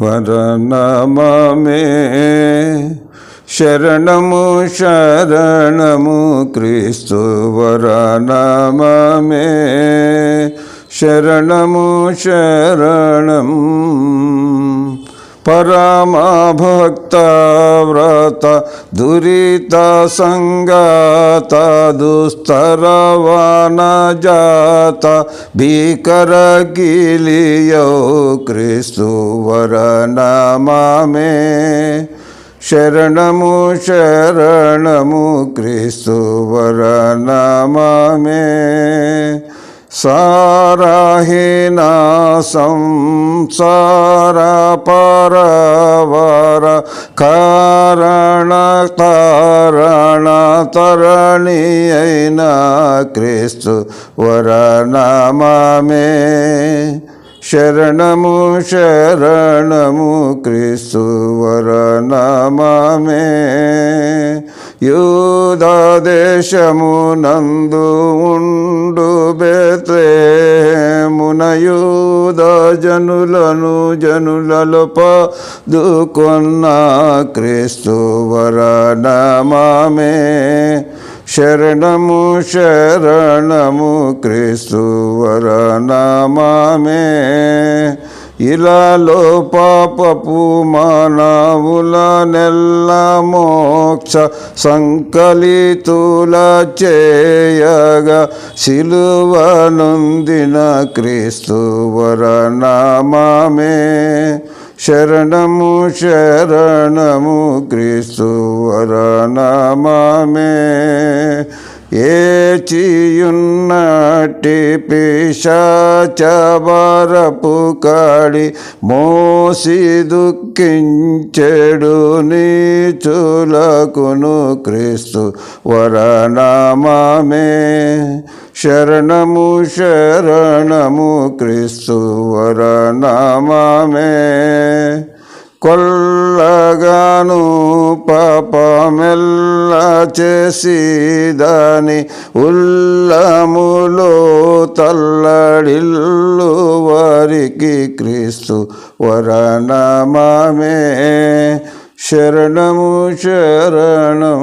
వరనమే శరణము శరణము క్రీస్తు వరనమే శరణము శరణం పరమభక్త వ్రత దురిత సంగాత దుస్తరవన జాత భీకర గిలియో క్రీస్తు వరనమే శరణము శరణము క్రీస్తు వరనమే సారాహీన సంసార పరవర కారణ తరణ తరణి అయిన క్రీస్తు వరనామే శరణము శరణము క్రీస్తు వరనామే యూదదేశము నందు ఉండు బెత్రేమున యూద జనులను జనులలో పదుకొన్న క్రీస్తు వరనమామే. శరణము శరణము క్రీస్తు వరనమామే. ఇలాలో పాపపు మానవుల నెల్ల మోక్ష సంకలితుల చేయగా సిలువ నొందిన క్రీస్తు వరనామామే. శరణము శరణము క్రీస్తు వరనామామే ఏ చీయున్నట్టి పిశాచబరపు కాడి మోసి దుఃఖించెడు నీచులకును క్రీస్తు వరనామే శరణము శరణము క్రీస్తు వరనామే కొల్లగాను పాపమెల్ల చేసి దాని ఉల్లములో తల్లడిల్లు వారికి క్రీస్తు వరణమామే. శరణము శరణం.